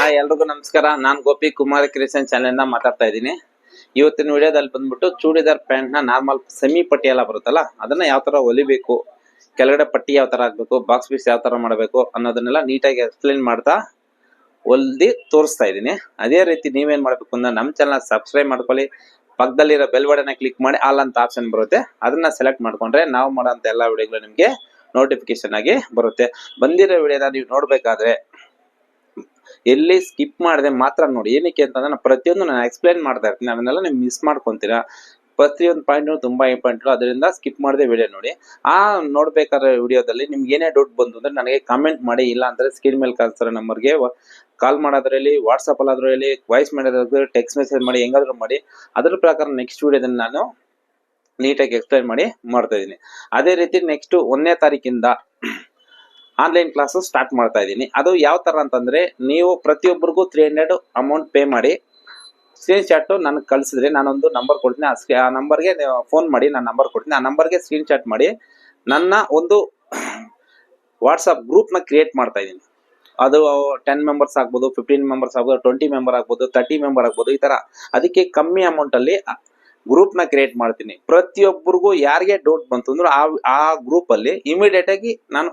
Hi ಎಲ್ರಿಗೂ ನಮಸ್ಕಾರ. ನಾನು ಗೋಪಿ ಕುಮಾರ್ ಕ್ರಿಶನ್ ಚಾನೆಲ್ ಮಾತಾಡ್ತಾ ಇದ್ದೀನಿ. ಇವತ್ತಿನ ವಿಡಿಯೋದಲ್ಲಿ ಬಂದ್ಬಿಟ್ಟು ಚೂಡಿದಾರ್ ಪ್ಯಾಂಟ್ನ ನಾರ್ಮಲ್ ಸೆಮಿ ಪಟ್ಟಿ ಎಲ್ಲ ಬರುತ್ತಲ್ಲ, ಅದನ್ನ ಯಾವ ತರ ಹೊಲಿಬೇಕು, ಕೆಳಗಡೆ ಪಟ್ಟಿ ಯಾವ ತರ ಹಾಕ್ಬೇಕು, ಬಾಕ್ಸ್ ಪೀಸ್ ಯಾವ ತರ ಮಾಡಬೇಕು ಅನ್ನೋದನ್ನೆಲ್ಲ ನೀಟಾಗಿ ಎಕ್ಸ್ಪ್ಲೈನ್ ಮಾಡ್ತಾ ಹೊಲ್ದಿ ತೋರಿಸ್ತಾ ಇದ್ದೀನಿ. ಅದೇ ರೀತಿ ನೀವೇನ್ ಮಾಡ್ಬೇಕು ಅಂದ್ರೆ ನಮ್ಮ ಚಾನಲ್ ಸಬ್ಸ್ಕ್ರೈಬ್ ಮಾಡ್ಕೊಳ್ಳಿ. ಪಕ್ಕದಲ್ಲಿರೋ ಬೆಲ್ ಬಟನ್ ಕ್ಲಿಕ್ ಮಾಡಿ ಆಲ್ ಅಂತ ಆಪ್ಷನ್ ಬರುತ್ತೆ. ಅದನ್ನ ಸೆಲೆಕ್ಟ್ ಮಾಡ್ಕೊಂಡ್ರೆ ನಾವು ಮಾಡೋಂಥ ಎಲ್ಲ ವಿಡಿಯೋಗಳು ನಿಮಗೆ ನೋಟಿಫಿಕೇಶನ್ ಆಗಿ ಬರುತ್ತೆ. ಬಂದಿರೋ ವಿಡಿಯೋನ ನೀವು ನೋಡ್ಬೇಕಾದ್ರೆ ಎಲ್ಲಿ ಸ್ಕಿಪ್ ಮಾಡಿದೆ ಮಾತ್ರ ನೋಡಿ. ಏನಕ್ಕೆ ಅಂತಂದ್ರೆ ನಾನು ಪ್ರತಿಯೊಂದು ನಾನು ಎಕ್ಸ್ಪ್ಲೈನ್ ಮಾಡ್ತಾ ಇರ್ತೀನಿ. ಅದನ್ನೆಲ್ಲ ನೀವು ಮಿಸ್ ಮಾಡ್ಕೊತೀರಾ? ಪ್ರತಿಯೊಂದು ಪಾಯಿಂಟ್ ತುಂಬಾ ಇಂಪಾರ್ಟೆಂಟ್ ಅದರಿಂದ ಸ್ಕಿಪ್ ಮಾಡಿದೆ ವಿಡಿಯೋ ನೋಡಿ. ಆ ನೋಡ್ಬೇಕಾದ್ರೆ ವಿಡಿಯೋದಲ್ಲಿ ನಿಮ್ಗೆ ಏನೇ ಡೌಟ್ ಬಂತು ಅಂದ್ರೆ ನನಗೆ ಕಾಮೆಂಟ್ ಮಾಡಿ. ಇಲ್ಲ ಅಂದ್ರೆ ಸ್ಕ್ರೀನ್ ಮೇಲೆ ಕಳಿಸ್ತಾರೆ ನಂಬರ್ಗೆ ಕಾಲ್ ಮಾಡೋದ್ರಲ್ಲಿ ವಾಟ್ಸಪ್ ಹೇಳಿ ವಾಯ್ಸ್ ಮಾಡೋದ್ರಲ್ಲಿ ಟೆಕ್ಸ್ಟ್ ಮೆಸೇಜ್ ಮಾಡಿ, ಹೆಂಗಾದ್ರೂ ಮಾಡಿ. ಅದ್ರ ಪ್ರಕಾರ ನೆಕ್ಸ್ಟ್ ವಿಡಿಯೋದಲ್ಲಿ ನಾನು ನೀಟಾಗಿ ಎಕ್ಸ್ಪ್ಲೈನ್ ಮಾಡಿ ಮಾಡ್ತಾ ಇದ್ದೀನಿ. ಅದೇ ರೀತಿ ನೆಕ್ಸ್ಟ್ ಒಂದನೇ ತಾರೀಕಿಂದ ಆನ್ಲೈನ್ ಕ್ಲಾಸು ಸ್ಟಾರ್ಟ್ ಮಾಡ್ತಾ ಇದ್ದೀನಿ. ಅದು ಯಾವ ತರ ಅಂತಂದ್ರೆ, ನೀವು ಪ್ರತಿಯೊಬ್ಬರಿಗೂ ತ್ರೀ ಹಂಡ್ರೆಡ್ ಅಮೌಂಟ್ ಪೇ ಮಾಡಿ ಸ್ಕ್ರೀನ್ ಶಾಟ್ ನನಗೆ ಕಳಿಸಿದ್ರೆ ನಾನೊಂದು ನಂಬರ್ ಕೊಡ್ತೀನಿ. ಆ ಸ್ಕ್ರೀ- ಆ ನಂಬರ್ಗೆ ಫೋನ್ ಮಾಡಿ, ನಾನು ನಂಬರ್ ಕೊಡ್ತೀನಿ. ಆ ನಂಬರ್ಗೆ ಸ್ಕ್ರೀನ್ ಶಾಟ್ ಮಾಡಿ, ನನ್ನ ಒಂದು ವಾಟ್ಸಪ್ ಗ್ರೂಪ್ನ ಕ್ರಿಯೇಟ್ ಮಾಡ್ತಾ ಇದ್ದೀನಿ. ಅದು ಟೆನ್ ಮೆಂಬರ್ಸ್ ಆಗ್ಬೋದು ಫಿಫ್ಟೀನ್ ಮೆಂಬರ್ಸ್ ಆಗ್ಬೋದು ಟ್ವೆಂಟಿ ಮೆಂಬರ್ ಆಗ್ಬೋದು ತರ್ಟಿ ಮೆಂಬರ್ ಆಗ್ಬೋದು, ಈ ಥರ ಅದಕ್ಕೆ ಕಮ್ಮಿ ಅಮೌಂಟ್ ಅಲ್ಲಿ ಗ್ರೂಪ್ನ ಕ್ರಿಯೇಟ್ ಮಾಡ್ತೀನಿ. ಪ್ರತಿಯೊಬ್ಬರಿಗೂ ಯಾರಿಗೆ ಡೌಟ್ ಬಂತು ಅಂದ್ರೆ ಆ ಆ ಗ್ರೂಪ್ ಅಲ್ಲಿ ಇಮಿಡಿಯೇಟ್ ಆಗಿ ನಾನು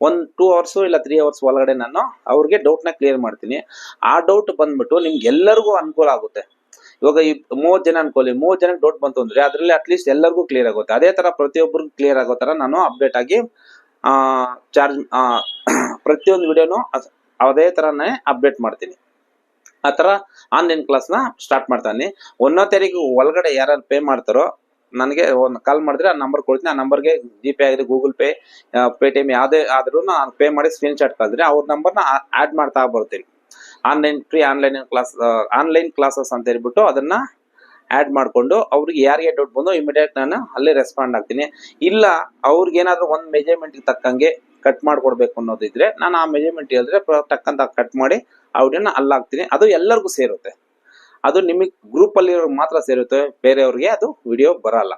ಒಂದ್ ಟೂ ಅವರ್ಸ್ ಇಲ್ಲ ತ್ರೀ ಅವರ್ಸ್ ಒಳಗಡೆ ನಾನು ಅವ್ರಿಗೆ ಡೌಟ್ನ ಕ್ಲಿಯರ್ ಮಾಡ್ತೀನಿ. ಆ ಡೌಟ್ ಬಂದ್ಬಿಟ್ಟು ನಿಮ್ಗೆ ಎಲ್ಲರಿಗೂ ಅನುಕೂಲ ಆಗುತ್ತೆ. ಇವಾಗ ಈ ಮೂವತ್ ಜನ ಅನ್ಕೊಳ್ಳಿ ಮೂವತ್ ಜನಕ್ಕೆ ಡೌಟ್ ಬಂತು ಅಂದ್ರೆ ಅದರಲ್ಲಿ ಅಟ್ಲೀಸ್ಟ್ ಎಲ್ಲರಿಗೂ ಕ್ಲಿಯರ್ ಆಗುತ್ತೆ. ಅದೇ ತರ ಪ್ರತಿಯೊಬ್ಬರಿಗೂ ಕ್ಲಿಯರ್ ಆಗೋ ತರ ನಾನು ಅಪ್ಡೇಟ್ ಆಗಿ ಚಾರ್ಜ್ ಪ್ರತಿಯೊಂದು ವಿಡಿಯೋನು ಅದೇ ತರನೇ ಅಪ್ಡೇಟ್ ಮಾಡ್ತೀನಿ. ಆ ತರ ಆನ್ಲೈನ್ ಕ್ಲಾಸ್ನ ಸ್ಟಾರ್ಟ್ ಮಾಡ್ತಾನೆ. ಒಂದನೇ ತಾರೀಕು ಒಳಗಡೆ ಯಾರು ಪೇ ಮಾಡ್ತಾರೋ ನನಗೆ ಒಂದು ಕಾಲ್ ಮಾಡಿದ್ರೆ ಆ ನಂಬರ್ ಕೊಡ್ತೀನಿ. ಆ ನಂಬರ್ಗೆ ಜಿ ಪೇ ಆಗಿದೆ ಗೂಗಲ್ ಪೇ ಪೇಟಿಎಂ ಯಾವುದೇ ಆದ್ರೂ ನಾನು ಪೇ ಮಾಡಿ ಸ್ಕ್ರೀನ್ ಶಾಟ್ ಕಳಿದ್ರೆ ಅವ್ರ ನಂಬರ್ನ ಆಡ್ ಮಾಡ್ತಾ ಬರ್ತೀನಿ. Online free online class online classes ಅಂತ ಹೇಳ್ಬಿಟ್ಟು ಅದನ್ನ ಆಡ್ ಮಾಡ್ಕೊಂಡು ಅವ್ರಿಗೆ ಯಾರಿಗೆ ಡೌಟ್ ಬಂದು ಇಮಿಡಿಯೇಟ್ ನಾನು ಅಲ್ಲೇ ರೆಸ್ಪಾಂಡ್ ಆಗ್ತೀನಿ. ಇಲ್ಲ ಅವ್ರಿಗೇನಾದರೂ ಒಂದು ಮೆಜರ್ಮೆಂಟ್ ತಕ್ಕಂಗೆ ಕಟ್ ಮಾಡಿಕೊಡ್ಬೇಕು ಅನ್ನೋದಿದ್ರೆ ನಾನು ಆ ಮೆಜರ್ಮೆಂಟ್ ಹೇಳಿದ್ರೆ ತಕ್ಕಂತ ಕಟ್ ಮಾಡಿ ಆ ಅಲ್ಲಾಗ್ತೀನಿ ಅದು ಎಲ್ಲರಿಗೂ ಸೇರುತ್ತೆ. ಅದು ನಿಮಗೆ ಗ್ರೂಪ್ ಅಲ್ಲಿ ಮಾತ್ರ ಸೇರುತ್ತೆ. ಬೇರೆಯವ್ರಿಗೆ ಅದು ವಿಡಿಯೋ ಬರಲ್ಲ.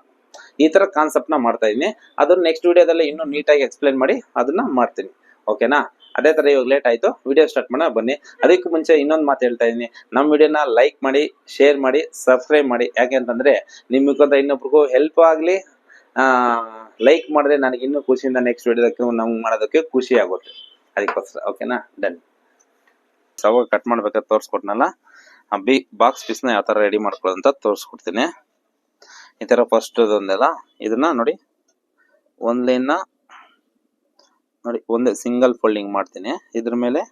ಈ ಥರ ಕಾನ್ಸೆಪ್ಟ್ನ ಮಾಡ್ತಾ ಇದ್ದೀನಿ ಅದನ್ನು ನೆಕ್ಸ್ಟ್ ವಿಡಿಯೋದಲ್ಲಿ ಇನ್ನೂ ನೀಟಾಗಿ ಎಕ್ಸ್ಪ್ಲೈನ್ ಮಾಡಿ ಅದನ್ನ ಮಾಡ್ತೀನಿ. ಓಕೆನಾ ಅದೇ ತರ ಇವಾಗ ಲೇಟ್ ಆಯ್ತು. ವಿಡಿಯೋ ಸ್ಟಾರ್ಟ್ ಮಾಡೋಣ, ಬನ್ನಿ. ಅದಕ್ಕೂ ಮುಂಚೆ ಇನ್ನೊಂದು ಮಾತು ಹೇಳ್ತಾ ಇದ್ದೀನಿ ನಮ್ಮ ವಿಡಿಯೋನ ಲೈಕ್ ಮಾಡಿ ಶೇರ್ ಮಾಡಿ ಸಬ್ಸ್ಕ್ರೈಬ್ ಮಾಡಿ. ಯಾಕೆ ಅಂತಂದ್ರೆ ನಿಮಗಂತ ಇನ್ನೊಬ್ರಿಗೂ ಹೆಲ್ಪ್ ಆಗಲಿ ಲೈಕ್ ಮಾಡಿದ್ರೆ ನನಗೆ ಇನ್ನೂ ಖುಷಿಯಿಂದ ನೆಕ್ಸ್ಟ್ ವಿಡಿಯೋದಕ್ಕೆ ನಮ್ಗೆ ಮಾಡೋದಕ್ಕೆ ಖುಷಿ ಆಗುತ್ತೆ. ಅದಕ್ಕೋಸ್ಕರ. ಓಕೆನಾ ಡನ್ ಸವಾಗ ಕಟ್ ಮಾಡ್ಬೇಕಾದ್ರೆ ತೋರಿಸ್ಕೊಟ್ನಲ್ಲ ಆ ಬಿ ಬಾಕ್ಸ್ ಪೀಸ್ನ ಯಾವ ಥರ ರೆಡಿ ಮಾಡ್ಕೊಳ್ಳೋದಂತ ತೋರಿಸ್ಕೊಡ್ತೀನಿ. ಈ ಥರ ಫಸ್ಟ್ ಒಂದೆಲ್ಲ ಇದನ್ನ ನೋಡಿ, ಒಂದು ಲೈನ್ನ ನೋಡಿ, ಒಂದೇ ಸಿಂಗಲ್ ಫೋಲ್ಡಿಂಗ್ ಮಾಡ್ತೀನಿ. ಇದ್ರ ಮೇಲೆ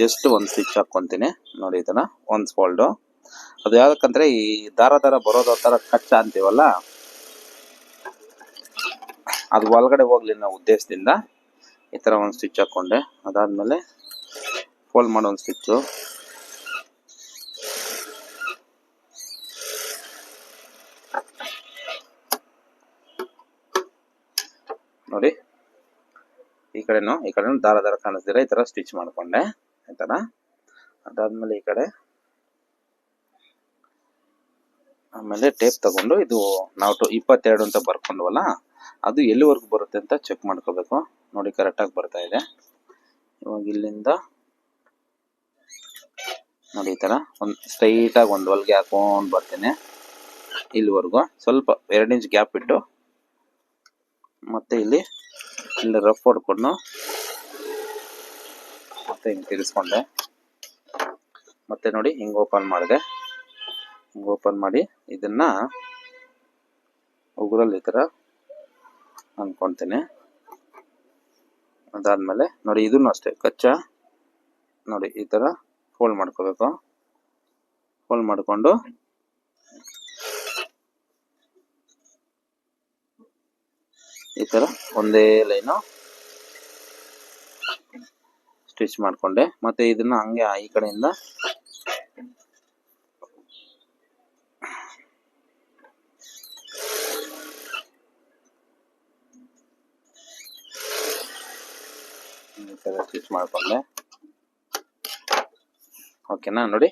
ಜಸ್ಟ್ ಒಂದು ಸ್ಟಿಚ್ ಹಾಕ್ಕೊತೀನಿ. ನೋಡಿ ಇದನ್ನ ಒಂದು ಫೋಲ್ಡು ಅದು ಯಾವ್ದಕ್ಕಂದ್ರೆ, ಈ ದಾರ ದಾರ ಬರೋದು ಥರ ಕಚ್ಚ ಅಂತೀವಲ್ಲ? ಅದು ಒಳಗಡೆ ಹೋಗ್ಲಿ ನಾವು ಉದ್ದೇಶದಿಂದ ಈ ಥರ ಒಂದು ಸ್ಟಿಚ್ ಹಾಕ್ಕೊಂಡೆ ಅದಾದ್ಮೇಲೆ ಫೋಲ್ಡ್ ಮಾಡೋ ಒಂದು ಸ್ಟಿಚ್ಚು ನೋಡಿ. ಈ ಕಡೆನು, ಈ ಕಡೆನೂ ದಾರ ದಾರ ಕಾಣಿಸ್ತೀರಾ ಈ ತರ ಸ್ಟಿಚ್ ಮಾಡ್ಕೊಂಡೆ. ತರ ಅದಾದ್ಮೇಲೆ ಈ ಕಡೆ ಆಮೇಲೆ ಟೇಪ್ ತಗೊಂಡು ಇದು ನಾವು ಟು ಇಪ್ಪತ್ತೆರಡು ಅಂತ ಬರ್ಕೊಂಡ್ವಲ್ಲ, ಅದು ಎಲ್ಲಿವರೆಗೂ ಬರುತ್ತೆ ಅಂತ ಚೆಕ್ ಮಾಡ್ಕೋಬೇಕು. ನೋಡಿ ಕರೆಕ್ಟಾಗಿ ಬರ್ತಾ ಇದೆ. ಇವಾಗ ಇಲ್ಲಿಂದ ನೋಡಿ ಈ ಥರ ಒಂದು ಸ್ಟ್ರೈಟಾಗಿ ಒಂದು ಹೊಲಿಗೆ ಹಾಕೊಂಡು ಬರ್ತೀನಿ ಇಲ್ಲಿವರೆಗೂ. ಸ್ವಲ್ಪ ಎರಡು ಇಂಚ್ ಗ್ಯಾಪ್ ಇಟ್ಟು ಮತ್ತೆ ಇಲ್ಲಿ ಇಲ್ಲಿ ರಫ್ ಹೊಡ್ಕೊಂಡು ಮತ್ತೆ ಹಿಂಗೆ ತಿರ್ಸ್ಕೊಂಡೆ. ಮತ್ತೆ ನೋಡಿ ಹಿಂಗೆ ಓಪನ್ ಮಾಡಿದೆ. ಹಿಂಗೆ ಓಪನ್ ಮಾಡಿ ಇದನ್ನು ಉಗುರಲ್ಲಿ ಈ ಥರ ಅದಾದ ಮೇಲೆ ನೋಡಿ ಇದನ್ನು ಅಷ್ಟೇ, ಕಚ್ಚಾ. ನೋಡಿ ಈ ಥರ ಫೋಲ್ಡ್ ಮಾಡ್ಕೋಬೇಕು ಫೋಲ್ಡ್ ಮಾಡಿಕೊಂಡು. ಈ ತರ ಒಂದೇ ಲೈನು. ಸ್ಟಿಚ್ ಮಾಡ್ಕೊಂಡೆ. ಮತ್ತೆ ಇದನ್ನ ಹಂಗೆ ಈ ಕಡೆಯಿಂದ. ಸ್ಟಿಚ್ ಮಾಡ್ಕೊಂಡೆ. ಓಕೆನಾ? ನೋಡಿ,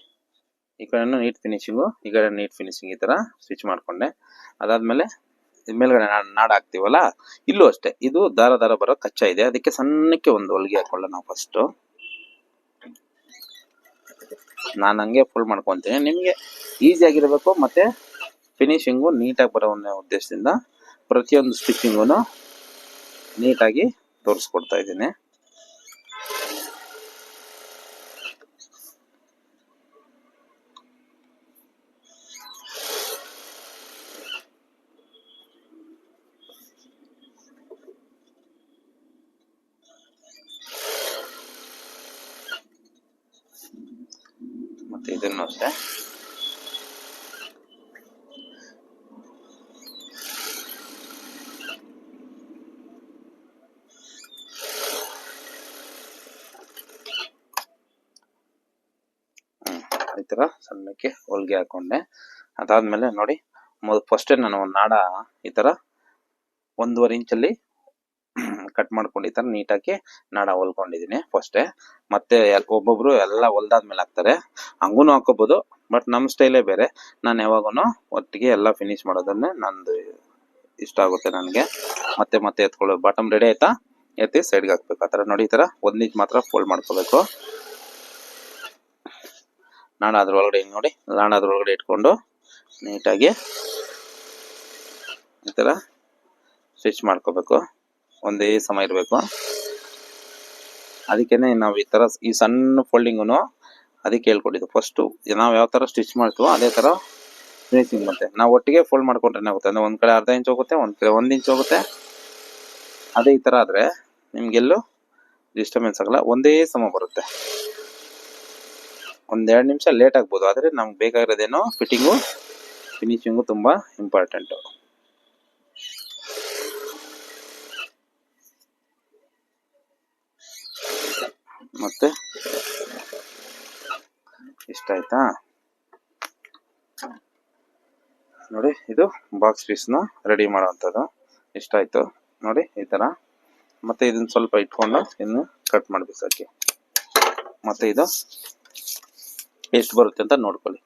ಈ ಕಡೆನೂ ನೀಟ್ ಫಿನಿಶಿಂಗು ಈ ಕಡೆ ನೀಟ್ ಫಿನಿಶಿಂಗ್ ಈ ಥರ ಸ್ವಿಚ್ ಮಾಡಿಕೊಂಡೆ. ಅದಾದಮೇಲೆ ಮೇಲ್ಗಡೆ ನಾಡ್ ಹಾಕ್ತೀವಲ್ಲ? ಇಲ್ಲೂ ಅಷ್ಟೇ, ಇದು ದಾರ ದಾರ ಬರೋ ಕಚ್ಚಾ ಇದೆ. ಅದಕ್ಕೆ ಸಣ್ಣಕ್ಕೆ ಒಂದು ಹೊಲಿಗೆ ಹಾಕೊಳ್ಳೋಣ ನಾವು ಫಸ್ಟು ನಾನು ಹಂಗೆ ಫುಲ್ ಮಾಡ್ಕೊತೀನಿ. ನಿಮಗೆ ಈಸಿಯಾಗಿರಬೇಕು ಮತ್ತು ಫಿನಿಶಿಂಗು ನೀಟಾಗಿ ಬರೋ ಉದ್ದೇಶದಿಂದ ಪ್ರತಿಯೊಂದು ಸ್ಟಿಚಿಂಗು ನೀಟಾಗಿ ತೋರಿಸ್ಕೊಡ್ತಾ ಇದ್ದೀನಿ. ಮತ್ತೆ ಇದನ್ನು ಅಷ್ಟೇ ಹ್ಮ್ ಈ ತರ ಸಣ್ಣಕ್ಕೆ ಹೊಲಿಗೆ ಹಾಕೊಂಡೆ ಅದಾದ್ಮೇಲೆ ನೋಡಿ ಮೊದ್ ಫಸ್ಟೇ ನಾನು ಒಂದು ನಾಡ ಈ ತರ ಒಂದೂವರೆ ಇಂಚಲ್ಲಿ ಕಟ್ ಮಾಡ್ಕೊಂಡು ಈ ನೀಟಾಗಿ ನಾಡ ಹೊಲ್ಕೊಂಡಿದೀನಿ ಫಸ್ಟೇ ಮತ್ತೆ ಒಬ್ಬೊಬ್ರು ಎಲ್ಲ ಹೊಲ್ದಾದ್ಮೇಲೆ ಹಾಕ್ತಾರೆ. ಹಂಗೂನು ಹಾಕೋಬಹುದು ಬಟ್ ನಮ್ಮ ಸ್ಟೈಲೇ ಬೇರೆ. ನಾನು ಯಾವಾಗೂ ಒಟ್ಟಿಗೆ ಎಲ್ಲ ಫಿನಿಶ್ ಮಾಡೋದನ್ನೇ ನಂದು ಇಷ್ಟ ಆಗುತ್ತೆ ನನಗೆ. ಮತ್ತೆ ಮತ್ತೆ ಎತ್ಕೊಳ್ಳೋದು. ಬಾಟಮ್ ರೆಡಿ ಆಯ್ತಾ? ಎತ್ತಿ ಸೈಡ್ಗೆ ಹಾಕ್ಬೇಕು. ಆ ಥರ ನೋಡಿ, ಈ ಥರ ಒಂದು ಇಂಚ್ ಮಾತ್ರ ಫೋಲ್ಡ್ ಮಾಡ್ಕೋಬೇಕು. ನಾಡ ಅದ್ರ ಒಳಗಡೆ ಹಿಂಗೆ ನೋಡಿ, ನಾನು ಅದ್ರ ಒಳಗಡೆ ಇಟ್ಕೊಂಡು ನೀಟಾಗಿ ಈ ಥರ ಸ್ಟಿಚ್ ಮಾಡ್ಕೋಬೇಕು. ಒಂದೇ ಸಮ ಇರಬೇಕು. ಅದಕ್ಕೇ ನಾವು ಈ ಥರ ಈ ಸಣ್ಣ ಫೋಲ್ಡಿಂಗು ಅದಕ್ಕೆ ಹೇಳ್ಕೊಟ್ಟಿದ್ದು. ಫಸ್ಟು ನಾವು ಯಾವ ಥರ ಸ್ಟಿಚ್ ಮಾಡ್ತೀವೋ ಅದೇ ಥರ ಫಿನಿಶಿಂಗ್ ಮತ್ತೆ ನಾವು ಒಟ್ಟಿಗೆ ಫೋಲ್ಡ್ ಮಾಡ್ಕೊಂಡ್ರೆ ಏನಾಗುತ್ತೆ ಅಂದರೆ ಒಂದು ಕಡೆ ಅರ್ಧ ಇಂಚ್ ಹೋಗುತ್ತೆ, ಒಂದು ಕಡೆ ಒಂದು ಇಂಚ್ ಹೋಗುತ್ತೆ. ಅದೇ ಈ ಥರ ಆದರೆ ನಿಮಗೆಲ್ಲೂ ಡಿಸ್ಟರ್ಬೆನ್ಸ್ ಆಗಲ್ಲ. ಒಂದೇ ಸಮ ಬರುತ್ತೆ. ಒಂದೆರಡು ನಿಮಿಷ ಲೇಟ್ ಆಗ್ಬೋದು. ಆದರೆ ನಮ್ಗೆ ಬೇಕಾಗಿರೋದೇನೋ ಫಿಟ್ಟಿಂಗು ಫಿನಿಶಿಂಗು ತುಂಬ ಇಂಪಾರ್ಟೆಂಟು ಮತ್ತೆ ಇಷ್ಟ ಆಯ್ತಾ? ನೋಡಿ, ಇದು ಬಾಕ್ಸ್ ಪೀಸ್ನ ರೆಡಿ ಮಾಡೋವಂಥದ್ದು. ಇಷ್ಟ ಆಯ್ತು. ನೋಡಿ, ಈ ಥರ ಮತ್ತೆ ಇದನ್ನ ಸ್ವಲ್ಪ ಇಟ್ಕೊಂಡು ಇನ್ನು ಕಟ್ ಮಾಡ್ಬೇಕಾಕಿ ಮತ್ತೆ ಇದು ಎಷ್ಟು ಬರುತ್ತೆ ಅಂತ ನೋಡ್ಕೊಳ್ಳಿ.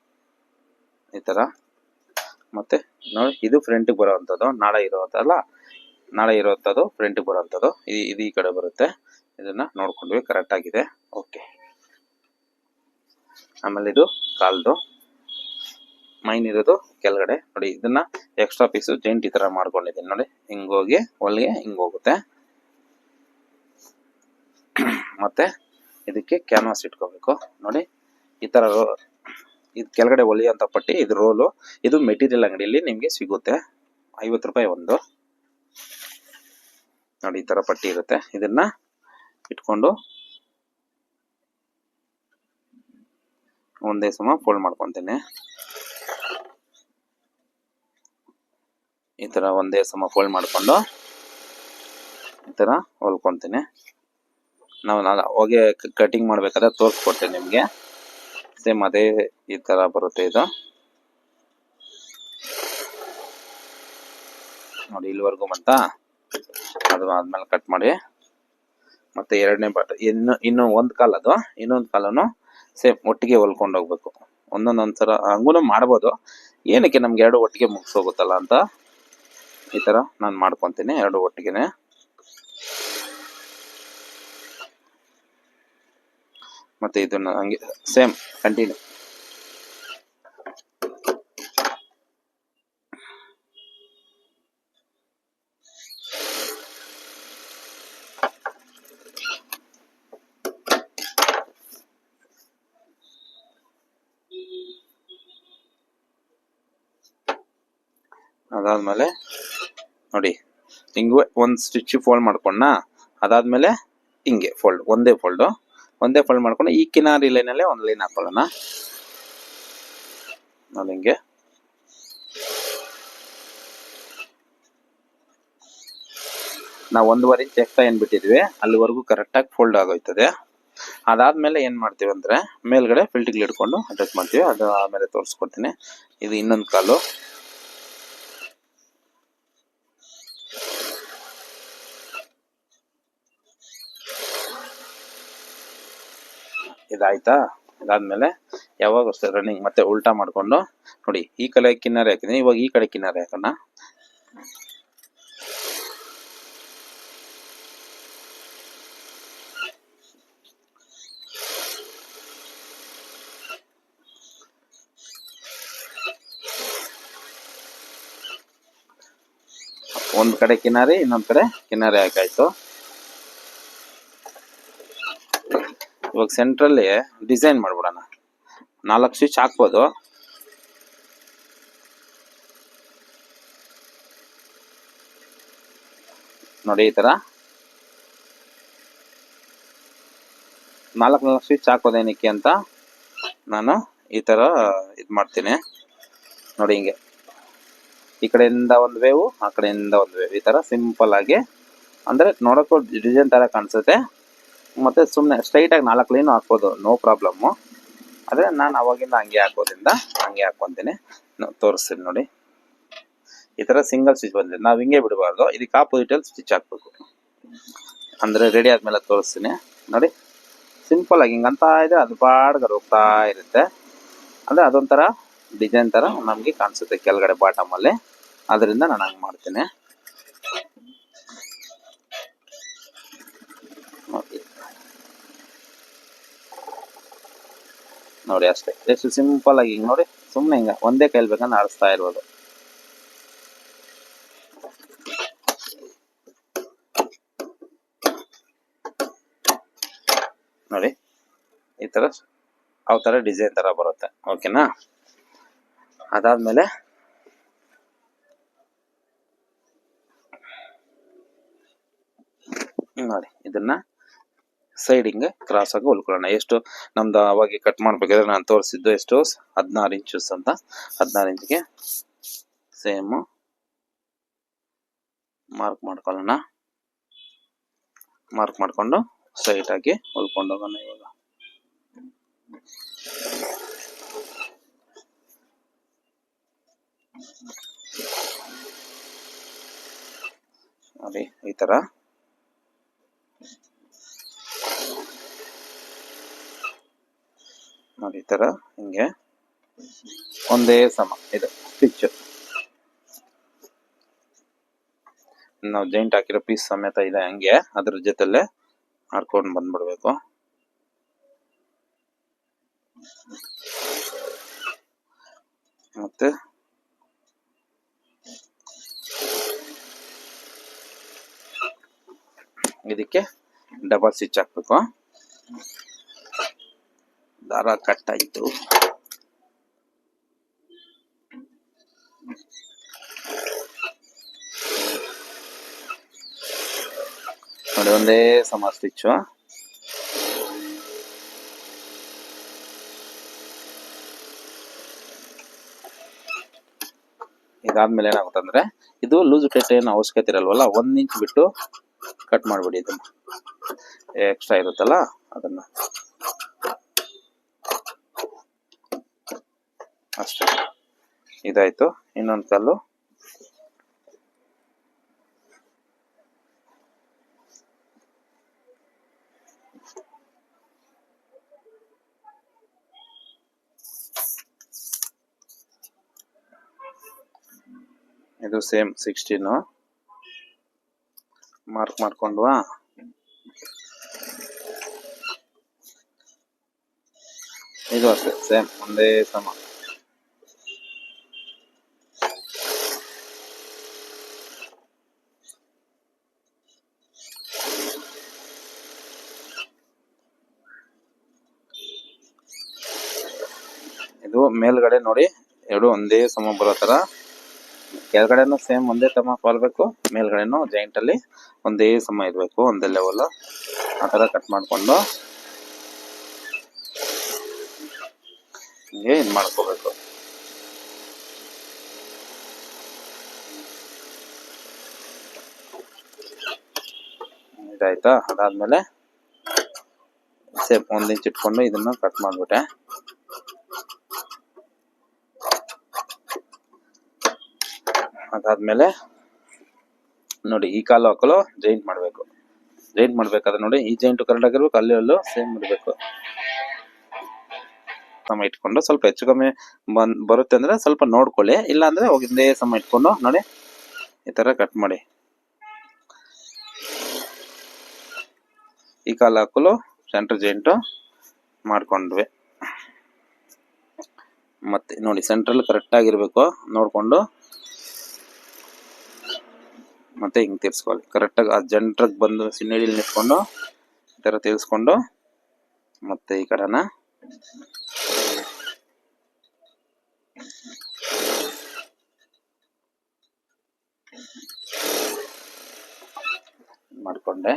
ಈ ಥರ ಮತ್ತೆ ನೋಡಿ, ಇದು ಫ್ರಂಟಿಗೆ ಬರೋವಂಥದ್ದು. ನಾಳೆ ಇರೋವಂಥಲ್ಲ ನಾಳೆ ಇರೋವಂಥದ್ದು ಫ್ರಂಟಿಗೆ ಬರೋವಂಥದ್ದು. ಇದು ಈ ಕಡೆ ಬರುತ್ತೆ. ಇದನ್ನ ನೋಡ್ಕೊಂಡ್ವಿ ಕರೆಕ್ಟ್ ಆಗಿದೆ. ಓಕೆ ಆಮೇಲೆ ಇದು ಕಾಲ್ದು, ಮೈನ್ ಇರೋದು ಕೆಳಗಡೆ. ನೋಡಿ, ಇದನ್ನ ಎಕ್ಸ್ಟ್ರಾ ಪೀಸು ಜೈಂಟ್ ಈ ತರ ಮಾಡ್ಕೊಂಡಿದ್ದೀನಿ. ನೋಡಿ ಹಿಂಗೋಗಿ ಹೊಲಿಗೆ ಹಿಂಗ್ ಹೋಗುತ್ತೆ. ಮತ್ತೆ ಇದಕ್ಕೆ ಕ್ಯಾನ್ವಾಸ್ ಇಟ್ಕೋಬೇಕು. ನೋಡಿ, ಈ ತರ ಇದು ಕೆಳಗಡೆ ಹೊಲಿಯೋಂಥ ಪಟ್ಟಿ, ಇದು ರೋಲು, ಇದು ಮೆಟೀರಿಯಲ್ ಅಂಗಡಿಯಲ್ಲಿ ನಿಮಗೆ ಸಿಗುತ್ತೆ. ಐವತ್ತು ರೂಪಾಯಿ ಒಂದು. ನೋಡಿ, ಈ ತರ ಪಟ್ಟಿ ಇರುತ್ತೆ. ಇದನ್ನ ಇಟ್ಕೊಂಡು ಒಂದೇ ಸಮ ಫೋಲ್ಡ್ ಮಾಡ್ಕೊತೀನಿ. ಈ ಥರ ಒಂದೇ ಸಮ ಫೋಲ್ಡ್ ಮಾಡ್ಕೊಂಡು ಈ ಥರ ಹೊಲ್ಕೊತೀನಿ. ನಾವು ನಾನು ಹೋಗಿ ಕಟಿಂಗ್ ಮಾಡಬೇಕಾದ್ರೆ ತೋರಿಸ್ಕೊಡ್ತೀನಿ ನಿಮಗೆ. ಸೇಮ್ ಅದೇ ಈ ಥರ ಬರುತ್ತೆ ಇದು. ನೋಡಿ ಇಲ್ಲಿವರೆಗೂ ಬಂತ? ಅದು ಆದ್ಮೇಲೆ ಕಟ್ ಮಾಡಿ. ಮತ್ತೆ ಎರಡನೇ ಬಟ್ ಇನ್ನು ಇನ್ನು ಒಂದು ಕಾಲ್ ಅದು. ಇನ್ನೊಂದು ಕಾಲನು ಸೇಮ್ ಒಟ್ಟಿಗೆ ಹೊಲ್ಕೊಂಡು ಹೋಗ್ಬೇಕು. ಒಂದೊಂದೊಂದು ಸಲ ಹಂಗೂ ಮಾಡ್ಬೋದು. ಏನಕ್ಕೆ ನಮ್ಗೆ ಎರಡು ಒಟ್ಟಿಗೆ ಮುಗಿಸೋಗುತ್ತಲ್ಲ ಅಂತ ಈ ತರ ನಾನು ಮಾಡ್ಕೊತೀನಿ ಎರಡು ಒಟ್ಟಿಗೆನೆ. ಮತ್ತೆ ಇದನ್ನ ಹಂಗೆ ಸೇಮ್ ಕಂಟಿನ್ಯೂ. ಅದಾದ್ಮೇಲೆ ನೋಡಿ, ಹಿಂಗೆ ಒಂದು ಸ್ಟಿಚ್ ಫೋಲ್ಡ್ ಮಾಡ್ಕೊಂಡ ಅದಾದ್ಮೇಲೆ ಹಿಂಗೆ ಫೋಲ್ಡ್ ಒಂದೇ ಫೋಲ್ಡು ಒಂದೇ ಫೋಲ್ಡ್ ಮಾಡ್ಕೊಂಡು ಈ ಕಿನಾರಿ ಲೈನಲ್ಲೇ ಒಂದು ಲೈನ್ ಹಾಕೊಳ್ಳೋಣ. ನಾನು ಹಿಂಗೆ. ನಾವು ಒಂದೂವರೆ ಇಂಚ್ ಎಕ್ಸ್ಟ್ರಾ ಏನು ಬಿಟ್ಟಿದ್ವಿ? ಅಲ್ಲಿವರೆಗೂ ಕರೆಕ್ಟಾಗಿ ಫೋಲ್ಡ್ ಆಗೋಯ್ತದೆ. ಅದಾದ್ಮೇಲೆ ಏನು ಮಾಡ್ತೀವಿ ಅಂದ್ರೆ, ಮೇಲ್ಗಡೆ ಫಿಲ್ಟಿಗೆ ಇಟ್ಕೊಂಡು ಅಟ್ಯಾಚ್ ಮಾಡ್ತೀವಿ. ಅದು ಆಮೇಲೆ ತೋರಿಸ್ಕೊಡ್ತೀನಿ. ಇದು ಇನ್ನೊಂದು ಕಾಲು. ಇದಾಯ್ತಾ? ಇದಾದ್ಮೇಲೆ ಯಾವಾಗ ಅಷ್ಟೇ ರನ್ನಿಂಗ್ ಮತ್ತೆ ಉಲ್ಟಾ ಮಾಡಿಕೊಂಡು ನೋಡಿ, ಈ ಕಡೆ ಕಿನ್ನಾರೆ ಹಾಕಿದ್ದೀನಿ, ಇವಾಗ ಈ ಕಡೆ ಕಿನ್ನಾರೆ ಹಾಕೋಣ. ಒಂದು ಕಡೆ ಕಿನಾರಿ ಇನ್ನೊಂದು ಕಡೆ ಕಿನಾರಿ ಹಾಕಾಯ್ತು. ಇವಾಗ ಸೆಂಟ್ರಲ್ಲಿ ಡಿಸೈನ್ ಮಾಡ್ಬಿಡೋಣ. ನಾಲ್ಕು ಸ್ವಿಚ್ ಹಾಕ್ಬೋದು. ನೋಡಿ ಈ ತರ. ನಾಲ್ಕು ನಾಲ್ಕು ಸ್ವಿಚ್ ಹಾಕೋದೇನಕ್ಕೆ ಅಂತ ನಾನು ಈ ತರ ಇದು ಮಾಡ್ತೀನಿ. ನೋಡಿ ಹಿಂಗೆ. ಈ ಕಡೆಯಿಂದ ಒಂದು ವೇವು ಆ ಕಡೆಯಿಂದ ಒಂದು ವೇವ್ ಈ ಥರ ಸಿಂಪಲ್ ಆಗಿ. ಅಂದ್ರೆ ನೋಡೋಕ್ಕೂ ಡಿಸೈನ್ ತರ ಕಾಣಿಸುತ್ತೆ. ಮತ್ತೆ ಸುಮ್ಮನೆ ಸ್ಟ್ರೈಟ್ ಆಗಿ ನಾಲ್ಕು ಲೈನ್ ಹಾಕ್ಬೋದು ನೋ ಪ್ರಾಬ್ಲಮ್ಮು ಆದರೆ ನಾನು ಅವಾಗಿಂದ ಹಂಗೆ ಹಾಕೋದ್ರಿಂದ ಹಂಗೆ ಹಾಕ್ಕೊತೀನಿ ತೋರಿಸ್ತೀನಿ ನೋಡಿ. ಈ ಥರ ಸಿಂಗಲ್ ಸ್ವಿಚ್ ಬಂದಿದೆ. ನಾವು ಹಿಂಗೆ ಬಿಡಬಾರ್ದು. ಇದಕ್ಕೆ ಆಪೋಸಿಟ್ ಅಲ್ಲಿ ಸ್ವಿಚ್ ಹಾಕ್ಬೇಕು. ಅಂದ್ರೆ ರೆಡಿ ಆದ್ಮೇಲೆ ತೋರಿಸ್ತೀನಿ. ನೋಡಿ ಸಿಂಪಲ್ ಆಗಿ ಹಿಂಗಂತ ಇದೆ ಅದು ಬಾಡ್ಗ ಹೋಗ್ತಾ ಇರುತ್ತೆ. ಅಂದ್ರೆ ಅದೊಂಥರ ಡಿಸೈನ್ ಥರ ನಮ್ಗೆ ಕಾಣಿಸುತ್ತೆ ಕೆಳಗಡೆ ಬಾಟಮ್ ಅಲ್ಲಿ. ಅದರಿಂದ ನಾನು ಹಂಗೆ ಮಾಡ್ತೀನಿ. ನೋಡಿ ಅಷ್ಟೇ. ಎಷ್ಟು ಸಿಂಪಲ್ ಆಗಿ ಹಿಂಗೆ ನೋಡಿ ಸುಮ್ಮನೆ ಹಿಂಗ ಒಂದೇ ಕೈಲಿ ಬೇಕಂದ್ರೆ ಆಡಿಸ್ತಾ ಇರ್ಬೋದು. ನೋಡಿ, ಈ ತರ ಅವ್ ತರ ಡಿಸೈನ್ ತರ ಬರುತ್ತೆ. ಓಕೆನಾ ಅದಾದ್ಮೇಲೆ, ನೋಡಿ, ಇದನ್ನ ಸೈಡ್ ಹಿಂಗೆ ಕ್ರಾಸ್ ಆಗಿ ಹೊಲ್ಕೊಳ್ಳೋಣ. ಎಷ್ಟು ನಮ್ದು ಅವಾಗ ಕಟ್ ಮಾಡ್ಬೇಕಾದ್ರೆ ನಾನು ತೋರಿಸಿದ್ದು ಎಷ್ಟು? ಹದಿನಾರು ಇಂಚಸ್ ಅಂತ. ಹದಿನಾರು ಇಂಚಿಗೆ ಸೇಮು ಮಾರ್ಕ್ ಮಾಡ್ಕೊಳ್ಳೋಣ. ಮಾರ್ಕ್ ಮಾಡ್ಕೊಂಡು ಸ್ಟ್ರೈಟ್ ಆಗಿ ಹೊಲ್ಕೊಂಡು ಹೋಗೋಣ ಇವಾಗ. ಅದೇ ಈ ತರ. ನೋಡಿ, ಈ ತರ ಹಿಂಗೆ. ಒಂದೇ ಸಮ, ಇದು ಸ್ಟಿಚ್ ನಾವು ಜೈಂಟ್ ಹಾಕಿರೋ ಪೀಸ್ ಸಮೇತ ಇದೆ ಹಂಗೆ, ಅದ್ರ ಜೊತೆಲೆ ಹಾಡ್ಕೊಂಡು ಬಂದ್ಬಿಡ್ಬೇಕು. ಮತ್ತೆ ಇದಕ್ಕೆ ಡಬಲ್ ಸ್ಟಿಚ್ ಹಾಕ್ಬೇಕು. ದಾರ ಕಟ್ ಆಯ್ತು ನೋಡಿ, ಒಂದೇ ಸಮ ಸ್ಟಿಚ್ಚು ಇದಾದ್ಮೇಲೆ ಏನಾಗುತ್ತಂದ್ರೆ, ಇದು ಲೂಸ್ ಟೈಟ್ ಏನು ಅವಶ್ಯಕತೆ ಇರಲ್ವಲ್ಲ, ಒಂದ್ ಇಂಚ್ ಬಿಟ್ಟು ಕಟ್ ಮಾಡ್ಬಿಡಿ ಇದನ್ನ ಎಕ್ಸ್ಟ್ರಾ ಇರುತ್ತಲ್ಲ, ಅದನ್ನ. ಅಷ್ಟೇ. ಇದಾಯ್ತು. ಇನ್ನೊಂದು ಕಲ್ಲು. ಇದು ಸೇಮ್ ಸಿಕ್ಸ್ಟೀನು. ಮಾರ್ಕ್ ಮಾಡ್ಕೊಂಡ್ವಾ? ಇದು ಅಷ್ಟೇ ಸೇಮ್ ಒಂದೇ ಸಮ. ಇದು ಮೇಲ್ಗಡೆ ನೋಡಿ. ಎರಡು ಒಂದೇ ಸಮ ಬರೋ ತರ. ಕೆಳಗಡೆನು ಸೇಮ್ ಒಂದೇ ಸಮ ಬರ್ಬೇಕು ಮೇಲ್ಗಡೆನು ಜಾಯಿಂಟ್ ಅಲ್ಲಿ ಒಂದೇ ಸಮ ಇರಬೇಕು, ಒಂದೇ ಲೆವೆಲ್ ಆ ತರ ಕಟ್ ಮಾಡ್ಕೊಂಡು ಹಿಂಗೆ ಇದ್ ಮಾಡ್ಕೋಬೇಕು. ಇದಾಯ್ತಾ? ಅದಾದ್ಮೇಲೆ ಸೇಮ್ ಒಂದ್ ಇಂಚ್ ಇಟ್ಕೊಂಡು ಇದನ್ನ ಕಟ್ ಮಾಡ್ಬಿಟ್ಟೆ. ಅದಾದ್ಮೇಲೆ ನೋಡಿ, ಈ ಕಾಲು ಹಾಕಲು ಜೈಂಟ್ ಮಾಡ್ಬೇಕು. ಜೈಂಟ್ ಮಾಡ್ಬೇಕಾದ್ರೆ ನೋಡಿ, ಈ ಜೈಂಟ್ ಕರೆಕ್ಟ್ ಆಗಿರ್ಬೇಕು, ಅಲ್ಲಿ ಅಲ್ಲೂ ಸೇಮ್ ಇರಬೇಕು. ಸಮ ಇಟ್ಕೊಂಡು ಸ್ವಲ್ಪ ಹೆಚ್ಚು ಕಮ್ಮಿ ಬಂದ್, ಬರುತ್ತೆ ಅಂದ್ರೆ ಸ್ವಲ್ಪ ನೋಡ್ಕೊಳ್ಳಿ ಇಲ್ಲ ಅಂದ್ರೆ ಹೋಗಿಂದೇ ಸಮ ಇಟ್ಕೊಂಡು ನೋಡಿ, ಈ ತರ ಕಟ್ ಮಾಡಿ. ಈ ಕಾಲು ಹಾಕಲು ಸೆಂಟರ್ ಜಾಯಿಂಟು ಮಾಡ್ಕೊಂಡ್ವಿ. ಮತ್ತೆ ನೋಡಿ ಸೆಂಟ್ರಲ್ ಕರೆಕ್ಟ್ ಆಗಿರ್ಬೇಕು, ನೋಡ್ಕೊಂಡು ಮತ್ತೆ ಹಿಂಗೆ ತಿರ್ಸ್ಕೊಳ್ಳಿ. ಕರೆಕ್ಟಾಗಿ ಆ ಜಂಟ್ರಿಗೆ ಬಂದು ಸಿನ್ನಡಿಲಿ ನಿಂತ್ಕೊಂಡು ಈ ಥರ ತಿರ್ಸ್ಕೊಂಡು ಮತ್ತೆ ಈ ಕಡೆನ ಮಾಡ್ಕೊಂಡೆ.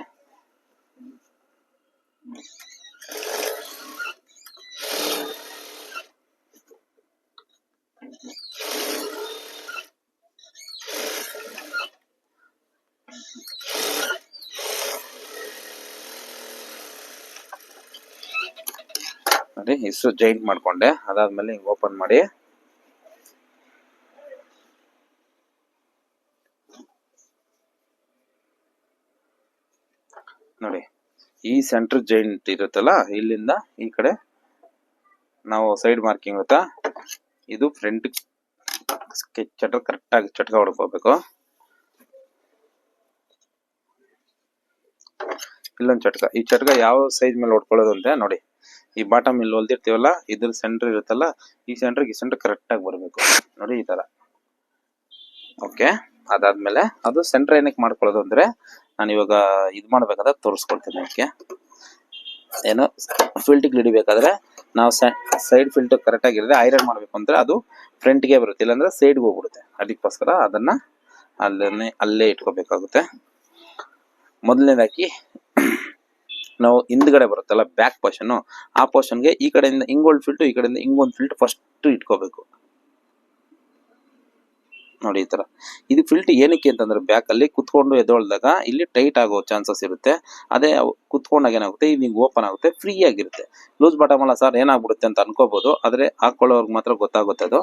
ಇಷ್ಟು ಜಾಯಿಂಟ್ ಮಾಡ್ಕೊಂಡೆ. ಅದಾದ್ಮೇಲೆ ಹಿಂಗ್ ಓಪನ್ ಮಾಡಿ. ನೋಡಿ, ಈ ಸೆಂಟರ್ ಜಾಯಿಂಟ್ ಇರುತ್ತಲ್ಲ, ಇಲ್ಲಿಂದ ಈ ಕಡೆ ನಾವು ಸೈಡ್ ಮಾರ್ಕಿಂಗ್ ಇರುತ್ತಾ, ಇದು ಫ್ರಂಟ್ ಚಟ ಕರೆಕ್ಟ್ ಆಗಿ ಚಟಕ ಹೊಡ್ಕೋಬೇಕು. ಇಲ್ಲೊಂದು ಚಟಕ ಈ ಚಟಕ ಯಾವ ಸೈಜ್ ಮೇಲೆ ಹೊಡ್ಕೊಳ್ಳೋದು ಅಂತ ನೋಡಿ. ಈ ಬಾಟಮ್ ಇಲ್ಲಿ ಹೊಲ್ದಿರ್ತೀವಲ್ಲ ಇದ್ರ ಸೆಂಟರ್ ಇರುತ್ತಲ್ಲ, ಈ ಸೆಂಟರ್ ಈ ಸೆಂಟರ್ ಕರೆಕ್ಟ್ ಆಗಿ ಬರಬೇಕು. ನೋಡಿ ಈ ತರ. ಓಕೆ ಅದಾದ್ಮೇಲೆ ಅದು ಸೆಂಟರ್ ಏನಕ್ಕೆ ಮಾಡ್ಕೊಳ್ಳೋದು ಅಂದ್ರೆ, ನಾನು ಇವಾಗ ಇದು ಮಾಡ್ಬೇಕಾದ್ರೆ ತೋರಿಸ್ಕೊಳ್ತೀನಿ ಓಕೆ ಏನು ಫಿಲ್ಟಿಗೆ ಹಿಡಿಬೇಕಾದ್ರೆ ನಾವು ಸೈಡ್ ಫಿಲ್ಟರ್ ಕರೆಕ್ಟ್ ಆಗಿರದೆ ಐರನ್ ಮಾಡ್ಬೇಕು ಅಂದ್ರೆ ಅದು ಫ್ರಂಟ್ಗೆ ಬರುತ್ತೆ. ಇಲ್ಲಾಂದ್ರೆ ಸೈಡ್ಗೆ ಹೋಗ್ಬಿಡುತ್ತೆ. ಅದಕ್ಕೋಸ್ಕರ ಅದನ್ನ ಅಲ್ಲೇ ಅಲ್ಲೇ ಇಟ್ಕೋಬೇಕಾಗುತ್ತೆ. ಮೊದಲನೇದಾಗಿ ನಾವು ಹಿಂದ್ಗಡೆ ಬರುತ್ತಲ್ಲ ಬ್ಯಾಕ್ ಪೋರ್ಷನ್ ಆ ಪೋರ್ಷನ್ಗೆ ಈ ಕಡೆಯಿಂದ ಹಿಂಗೊಂದು ಫಿಲ್ಟ್ ಈ ಕಡೆಯಿಂದ ಹಿಂಗೊಂದು ಫಿಲ್ಟ್ ಫಸ್ಟ್ ಇಟ್ಕೋಬೇಕು. ನೋಡಿ ಈ ತರ. ಇದು ಫಿಲ್ಟ್ ಏನಕ್ಕೆ ಅಂತಂದ್ರೆ ಬ್ಯಾಕ್ ಅಲ್ಲಿ ಕುತ್ಕೊಂಡು ಎದ್ದೊಳ್ದಾಗ ಇಲ್ಲಿ ಟೈಟ್ ಆಗೋ ಚಾನ್ಸಸ್ ಇರುತ್ತೆ. ಅದೇ ಕುತ್ಕೊಂಡಾಗ ಏನಾಗುತ್ತೆ, ಇದು ಓಪನ್ ಆಗುತ್ತೆ ಫ್ರೀ ಆಗಿರುತ್ತೆ. ಲೂಸ್ ಬಾಟಮ್ ಅಲ್ಲ ಸರ್ ಏನಾಗ್ಬಿಡುತ್ತೆ ಅಂತ ಅನ್ಕೋಬಹುದು ಆದ್ರೆ ಹಾಕೊಳ್ಳೋರ್ಗೆ ಮಾತ್ರ ಗೊತ್ತಾಗುತ್ತೆ ಅದು,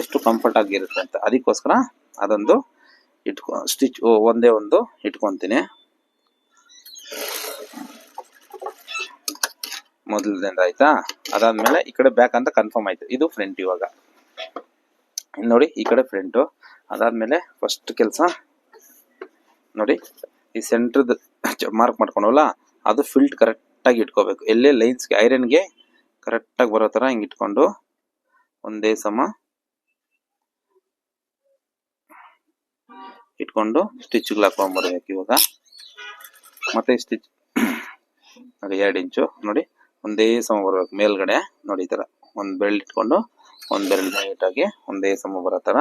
ಎಷ್ಟು ಕಂಫರ್ಟ್ ಆಗಿರುತ್ತೆ ಅಂತ. ಅದಕ್ಕೋಸ್ಕರ ಅದೊಂದು ಇಟ್ಕೊ ಸ್ಟಿಚ್ ಒಂದೇ ಒಂದು ಇಟ್ಕೊಂತೀನಿ. ಮೊದಲದಿಂದ ಆಯ್ತಾ? ಅದಾದ್ಮೇಲೆ ಈ ಕಡೆ ಬ್ಯಾಕ್ ಅಂತ ಕನ್ಫರ್ಮ್ ಆಯ್ತು. ಇದು ಫ್ರಂಟ್ ಇವಾಗ. ನೋಡಿ, ಈ ಕಡೆ ಫ್ರಂಟು ಅದಾದ್ಮೇಲೆ ಫಸ್ಟ್ ಕೆಲಸ. ನೋಡಿ, ಈ ಸೆಂಟ್ರದ್ದು ಮಾರ್ಕ್ ಮಾಡ್ಕೊಂಡವಲ್ಲ, ಅದು ಫಿಲ್ಟ್ ಕರೆಕ್ಟಾಗಿ ಇಟ್ಕೋಬೇಕು. ಲೈನ್ಸ್ ಲೈನ್ಸ್ಗೆ ಐರನ್ಗೆ ಕರೆಕ್ಟ್ ಆಗಿ ಬರೋ ತರ ಹಿಂಗ್ ಇಟ್ಕೊಂಡು, ಒಂದೇ ಸಮ ಇಟ್ಕೊಂಡು ಸ್ಟಿಚ್ಗಳು ಹಾಕೊಂಡ್ಬರ್ಬೇಕು ಇವಾಗ. ಮತ್ತೆ ಸ್ಟಿಚ್ ಎರಡು ಇಂಚು. ನೋಡಿ ಒಂದೇ ಸಮ ಬರ್ಬೇಕು ಮೇಲ್ಗಡೆ ನೋಡಿ ಈ ತರ. ಒಂದ್ ಬೆಲ್ಟ್ ಇಟ್ಕೊಂಡು ಒಂದ್ ಬೆರಳು ಹಾಕಿ ಒಂದೇ ಸಮ ಬರೋ ತರ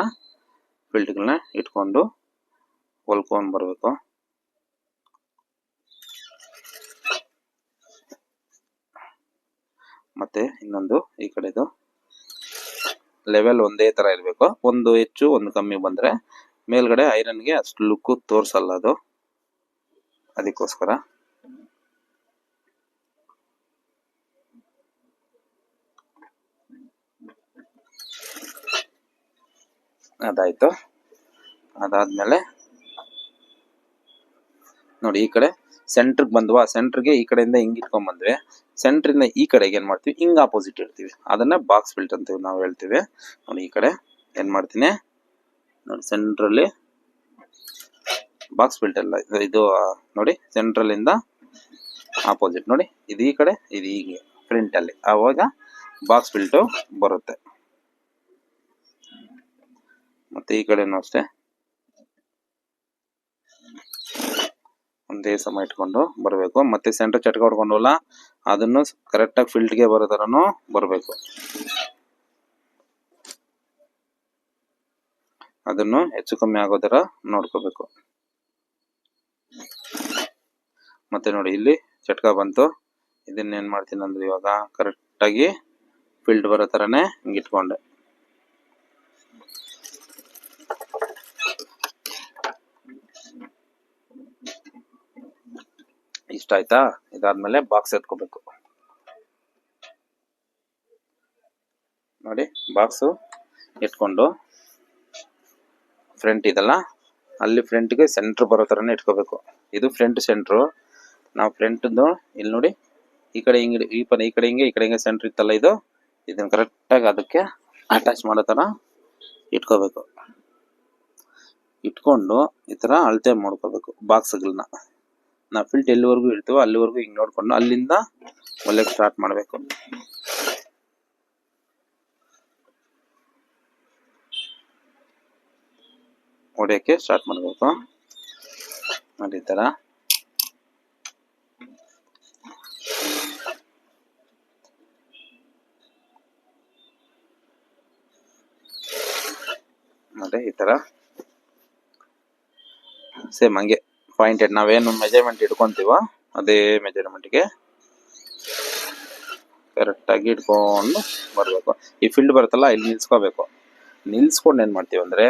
ಫಿಲ್ಟ್ಗಳನ್ನ ಇಟ್ಕೊಂಡು ಹೊಲ್ಕೊಂಡ್ ಬರ್ಬೇಕು. ಮತ್ತೆ ಇನ್ನೊಂದು ಈ ಕಡೆದು ಲೆವೆಲ್ ಒಂದೇ ತರ ಇರಬೇಕು. ಒಂದು ಹೆಚ್ಚು, ಒಂದು ಕಮ್ಮಿ ಬಂದ್ರೆ ಮೇಲ್ಗಡೆ ಐರನ್ಗೆ ಅಷ್ಟು ಲುಕ್ ತೋರ್ಸಲ್ಲ ಅದು. ಅದಕ್ಕೋಸ್ಕರ. ಅದಾಯ್ತು. ಅದಾದ್ಮೇಲೆ ನೋಡಿ ಈ ಕಡೆ ಸೆಂಟ್ರಿಗೆ ಬಂದ್ವಾ? ಸೆಂಟ್ರಿಗೆ ಈ ಕಡೆಯಿಂದ ಹಿಂಗ್ ಇಟ್ಕೊಂಡ್ ಬಂದ್ವಿ. ಸೆಂಟ್ರಿಂದ ಈ ಕಡೆಗೆ ಏನ್ ಮಾಡ್ತೀವಿ? ಹಿಂಗ್ ಆಪೋಸಿಟ್ ಇಡ್ತೀವಿ. ಅದನ್ನ ಬಾಕ್ಸ್ ಬಿಲ್ಟ್ ಅಂತೀವಿ ನಾವು ಹೇಳ್ತೀವಿ. ನೋಡಿ ಈ ಕಡೆ ಏನ್ ಮಾಡ್ತೀನಿ? ನೋಡಿ ಸೆಂಟ್ರಲ್ಲಿ ಬಾಕ್ಸ್ ಬಿಲ್ಟ್ ಎಲ್ಲ ಇದು- ನೋಡಿ ಸೆಂಟ್ರಲ್ ಇಂದ ಆಪೋಸಿಟ್ ನೋಡಿ, ಇದು ಈ ಕಡೆ, ಇದು ಹೀಗೆ ಪ್ರಿಂಟಲ್ಲಿ ಆವಾಗ ಬಾಕ್ಸ್ ಬಿಲ್ಟು ಬರುತ್ತೆ. ಮತ್ತೆ ಈ ಕಡೆನೂ ಅಷ್ಟೇ. ಒಂದೇ ಸಮ ಇಟ್ಕೊಂಡು ಬರಬೇಕು. ಮತ್ತೆ ಸೆಂಟರ್ ಚಟ್ಕ ಹೊಡ್ಕೊಂಡವಲ್ಲ, ಅದನ್ನು ಕರೆಕ್ಟ್ ಆಗಿ ಫಿಲ್ಟ್ಗೆ ಬರೋ ಥರನೂ ಬರಬೇಕು. ಅದನ್ನು ಹೆಚ್ಚು ಕಮ್ಮಿ ಆಗೋ ತರ ನೋಡ್ಕೋಬೇಕು. ಮತ್ತೆ ನೋಡಿ, ಇಲ್ಲಿ ಚಟ್ಕ ಬಂತು. ಇದನ್ನ ಏನ್ ಮಾಡ್ತೀನಿ ಅಂದ್ರೆ ಇವಾಗ ಕರೆಕ್ಟ್ ಆಗಿ ಫಿಲ್ಟ್ ಬರೋ ಥರನೇ ಹಿಂಗ್ ಇಟ್ಕೊಂಡೆ ಇಷ್ಟ ಆಯ್ತಾ? ಇದಾದ್ಮೇಲೆ ಬಾಕ್ಸ್ ಎತ್ಕೋಬೇಕು. ನೋಡಿ ಬಾಕ್ಸು ಇಟ್ಕೊಂಡು ಫ್ರಂಟ್ ಇದಲ್ಲ, ಅಲ್ಲಿ ಫ್ರಂಟ್ಗೆ ಸೆಂಟ್ರ್ ಬರೋ ಥರನೇ ಇಟ್ಕೋಬೇಕು. ಇದು ಫ್ರಂಟ್ ಸೆಂಟ್ರು ನಾವು ಫ್ರಂಟ್ದು ಇಲ್ಲಿ ನೋಡಿ, ಈ ಕಡೆ ಹಿಂಗೆ, ಈ ಪರ ಈ ಕಡೆ ಹಿಂಗೆ, ಈ ಕಡೆ ಹಿಂಗೆ ಸೆಂಟ್ರ್ ಇತ್ತಲ್ಲ ಇದು, ಇದನ್ನ ಕರೆಕ್ಟಾಗಿ ಅದಕ್ಕೆ ಅಟ್ಯಾಚ್ ಮಾಡೋ ಥರ ಇಟ್ಕೋಬೇಕು. ಇಟ್ಕೊಂಡು ಈ ಥರ ಅಳತೆ ಮಾಡ್ಕೋಬೇಕು ಬಾಕ್ಸ್ಗಳನ್ನ ನಾವು ಫಿಲ್ಟ್ ಎಲ್ಲಿವರೆಗೂ ಇರ್ತೀವೋ ಅಲ್ಲಿವರೆಗೂ ಹಿಂಗೆ ನೋಡ್ಕೊಂಡು ಅಲ್ಲಿಂದ ಹೊಲಿಯಕ್ಕೆ ಸ್ಟಾರ್ಟ್ ಮಾಡಬೇಕು. ಹೊಡೆಯೋಕ್ಕೆ ಸ್ಟಾರ್ಟ್ ಮಾಡಬೇಕು. ನೋಡಿ ಈ ಮತ್ತೆ ನೋಡಿ ಈ ತರ. ಸೇಮ್ ಹಂಗೆ. ಪಾಯಿಂಟೆಡ್ ನಾವೇನು ಮೆಜರ್ಮೆಂಟ್ ಇಟ್ಕೊಂತೀವೋ ಅದೇ ಮೆಜರ್ಮೆಂಟ್ಗೆ ಕರೆಕ್ಟಾಗಿ ಇಟ್ಕೊಂಡು ಬರಬೇಕು. ಈ ಫೀಲ್ಡ್ ಬರುತ್ತಲ್ಲ, ಇಲ್ಲಿ ನಿಲ್ಸ್ಕೋಬೇಕು. ನಿಲ್ಸ್ಕೊಂಡು ಏನು ಮಾಡ್ತೀವಿ ಅಂದರೆ,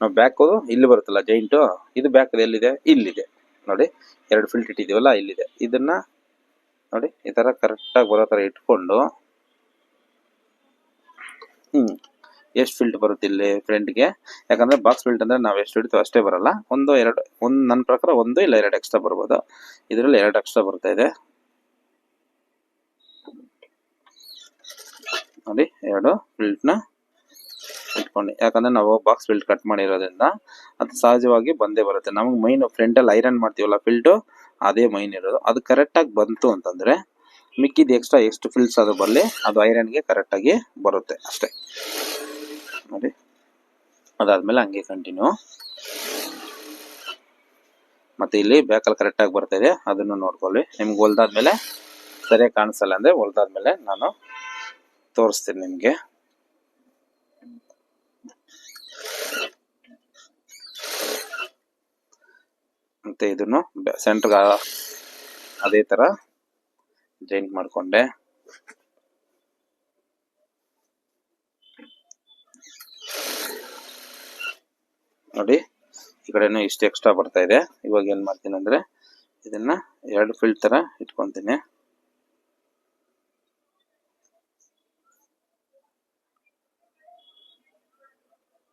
ನಾವು ಬ್ಯಾಕ್ ಇಲ್ಲಿ ಬರುತ್ತಲ್ಲ ಜೈಂಟು ಇದು ಬ್ಯಾಕ್ ಎಲ್ಲಿದೆ? ಇಲ್ಲಿದೆ. ನೋಡಿ, ಎರಡು ಫಿಲ್ಟ್ ಇಟ್ಟಿದ್ದೀವಲ್ಲ, ಇಲ್ಲಿದೆ. ಇದನ್ನ ನೋಡಿ, ಈ ಥರ ಕರೆಕ್ಟಾಗಿ ಬರೋ ಥರ ಇಟ್ಕೊಂಡು, ಹ್ಮ್ ಎಷ್ಟು ಫಿಲ್ಟ್ ಬರುತ್ತೆ ಇಲ್ಲಿ ಫ್ರಂಟ್ಗೆ ಯಾಕಂದ್ರೆ ಬಾಕ್ಸ್ ಫಿಲ್ಟ್ ಅಂದ್ರೆ ನಾವು ಎಷ್ಟು ಹಿಡಿತೀವಿ ಅಷ್ಟೇ ಬರಲ್ಲ. ಒಂದು, ಎರಡು, ಒಂದು ನನ್ನ ಪ್ರಕಾರ ಒಂದು ಇಲ್ಲ ಎರಡು ಎಕ್ಸ್ಟ್ರಾ ಬರ್ಬೋದು. ಇದರಲ್ಲಿ ಎರಡು ಎಕ್ಸ್ಟ್ರಾ ಬರ್ತಾ ಇದೆ. ನೋಡಿ, ಎರಡು ಫಿಲ್ಟ್ನ ಇಟ್ಕೊಂಡು. ಯಾಕಂದ್ರೆ ನಾವು ಬಾಕ್ಸ್ ಫಿಲ್ಟ್ ಕಟ್ ಮಾಡಿರೋದ್ರಿಂದ ಅದು ಸಹಜವಾಗಿ ಬಂದೇ ಬರುತ್ತೆ. ನಮಗೆ ಮೈನ್ ಫ್ರಂಟಲ್ಲಿ ಐರನ್ ಮಾಡ್ತೀವಲ್ಲ ಫಿಲ್ಟು ಅದೇ ಮೈನ್ ಇರೋದು. ಅದು ಕರೆಕ್ಟಾಗಿ ಬಂತು ಅಂತಂದ್ರೆ ಮಿಕ್ಕಿದ ಎಕ್ಸ್ಟ್ರಾ ಎಷ್ಟು ಫಿಲ್ಟ್ಸ್ ಅದು ಬರಲಿ, ಅದು ಐರನ್ಗೆ ಕರೆಕ್ಟಾಗಿ ಬರುತ್ತೆ ಅಷ್ಟೇ. ನೋಡಿ. ಅದಾದ್ಮೇಲೆ ಹಂಗೆ ಕಂಟಿನ್ಯೂ ಮತ್ತೆ ಇಲ್ಲಿ ಬ್ಯಾಕಲ್ಲಿ ಕರೆಕ್ಟಾಗಿ ಬರ್ತಾ ಇದೆ, ಅದನ್ನು ನೋಡ್ಕೊಳ್ಳಿ. ನಿಮ್ಗೆ ಹೊಲ್ದಾದ್ಮೇಲೆ ಸರಿಯಾಗಿ ಕಾಣಿಸಲ್ಲ ಅಂದರೆ ಹೊಲ್ದಾದ್ಮೇಲೆ ನಾನು ತೋರಿಸ್ತೀನಿ ನಿಮಗೆ. ಮತ್ತೆ ಇದನ್ನು ಸೆಂಟ್ರ್ ಅದೇ ಥರ ಜಾಯಿಂಟ್ ಮಾಡ್ಕೊಂಡೆ. ನೋಡಿ, ಈ ಕಡೆನೂ ಇಷ್ಟು ಎಕ್ಸ್ಟ್ರಾ ಬರ್ತಾ ಇದೆ. ಇವಾಗ ಏನ್ ಮಾಡ್ತೀನಿ ಅಂದ್ರೆ, ಇದನ್ನ ಎರಡು ಫೀಲ್ಡ್ ತರ ಇಟ್ಕೊಂತೀನಿ.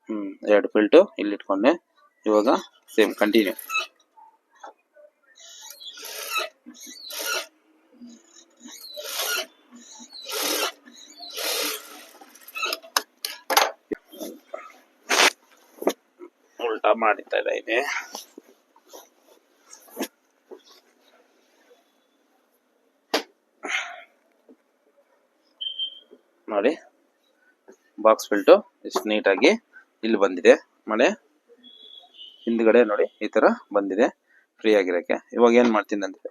ಹ್ಮ್, ಎರಡು ಫಿಲ್ಟು ಇಲ್ಲಿ ಇಟ್ಕೊಂಡೆ. ಇವಾಗ ಸೇಮ್ ಕಂಟಿನ್ಯೂ ಉಲ್ಟಾ ಮಾಡಿತಾ ನೋಡಿ ಬಾಕ್ಸ್ ಫಿಲ್ಟು ಇಷ್ಟು ನೀಟಾಗಿ ಇಲ್ಲಿ ಬಂದಿದೆ. ಮಳೆ ಹಿಂದ್ಗಡೆ ನೋಡಿ, ಈ ತರ ಬಂದಿದೆ. ಫ್ರೀ ಆಗಿರೋಕ್ಕೆ. ಇವಾಗ ಏನು ಮಾಡ್ತೀನಿ ಅಂದ್ರೆ,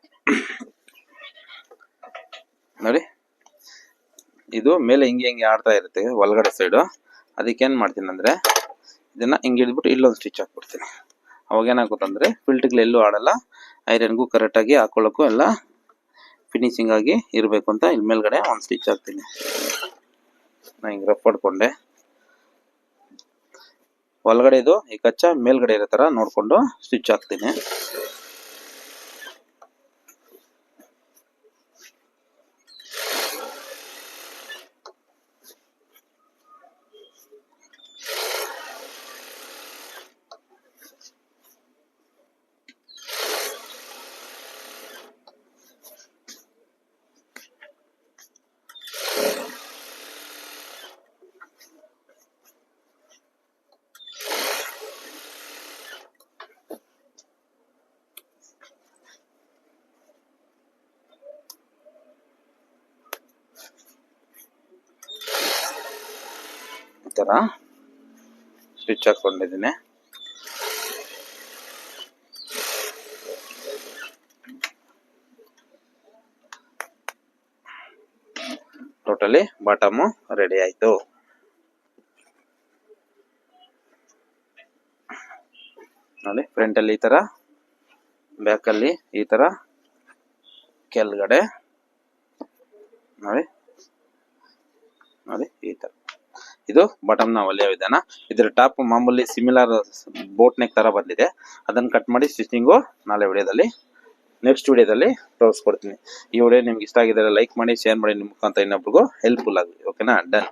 ನೋಡಿ, ಇದು ಮೇಲೆ ಹಿಂಗೆ ಹಿಂಗೆ ಆಡ್ತಾ ಇರುತ್ತೆ, ಒಳಗಡೆ ಸೈಡು ಅದಕ್ಕೆ ಏನು ಮಾಡ್ತೀನಿ ಅಂದ್ರೆ ಇದನ್ನ ಹಿಂಗೆ ಹಿಡಿದ್ಬಿಟ್ಟು ಇಲ್ಲೊಂದು ಸ್ಟಿಚ್ ಹಾಕ್ಬಿಡ್ತೀನಿ. ಅವಾಗ ಏನಾಗುತ್ತಂದ್ರೆ ಫಿಲ್ಟ್ಗಳು ಎಲ್ಲೂ ಆಡಲ್ಲ ಐರನ್ಗೂ ಕರೆಕ್ಟಾಗಿ ಹಾಕೊಳ್ಳೋಕ್ಕೂ ಎಲ್ಲ ಫಿನಿಶಿಂಗ್ ಆಗಿ ಇರಬೇಕು ಅಂತ ಇಲ್ಲಿ ಮೇಲ್ಗಡೆ ಒಂದು ಸ್ಟಿಚ್ ಹಾಕ್ತೀನಿ. ನಾ ಹಿಂಗೆ ರಫ್ ಮಾಡ್ಕೊಂಡೆ. ಒಳಗಡೆ ಇದು ಈ ಕಚ್ಚಾ ಮೇಲ್ಗಡೆ ಇರೋ ತರ ನೋಡ್ಕೊಂಡು ಸ್ಟಿಚ್ ಹಾಕ್ತೀನಿ. ಈ ತರ ಸ್ಟಿಚ್ ಹಾಕೊಂಡಿದ್ದೀನಿ. ಟೋಟಲಿ ಬಾಟಮು ರೆಡಿ ಆಯಿತು. ನೋಡಿ ಫ್ರಂಟಲ್ಲಿ ಈ ತರ ಬ್ಯಾಕಲ್ಲಿ ಈ ತರ, ಕೆಳಗಡೆ, ನೋಡಿ ನೋಡಿ, ಈ ತರ. ಇದು ಬಾಟಮ್ನ ಹೊಲಿಯೋ ವಿಧಾನ. ಇದರ ಟಾಪ್ ಮಾಮೂಲಿ ಸಿಮಿಲರ್ ಬೋಟ್ ನೆಕ್ ತರ ಬಂದಿದೆ. ಅದನ್ನ ಕಟ್ ಮಾಡಿ ಸ್ಟಿಚಿಂಗು ನಾಳೆ ವಿಡಿಯೋದಲ್ಲಿ ನೆಕ್ಸ್ಟ್ ವಿಡಿಯೋದಲ್ಲಿ ತೋರಿಸ್ಕೊಡ್ತೀನಿ. ಈ ವಿಡಿಯೋ ನಿಮ್ಗೆ ಇಷ್ಟ ಆಗಿದ್ರೆ ಲೈಕ್ ಮಾಡಿ ಶೇರ್ ಮಾಡಿ, ನಿಮ್ಮ ಮುಖಾಂತರ ಇನ್ನೊಬ್ರಿಗೂ ಹೆಲ್ಪ್ಫುಲ್ ಆಗಲಿ ಓಕೆನಾ ಡನ್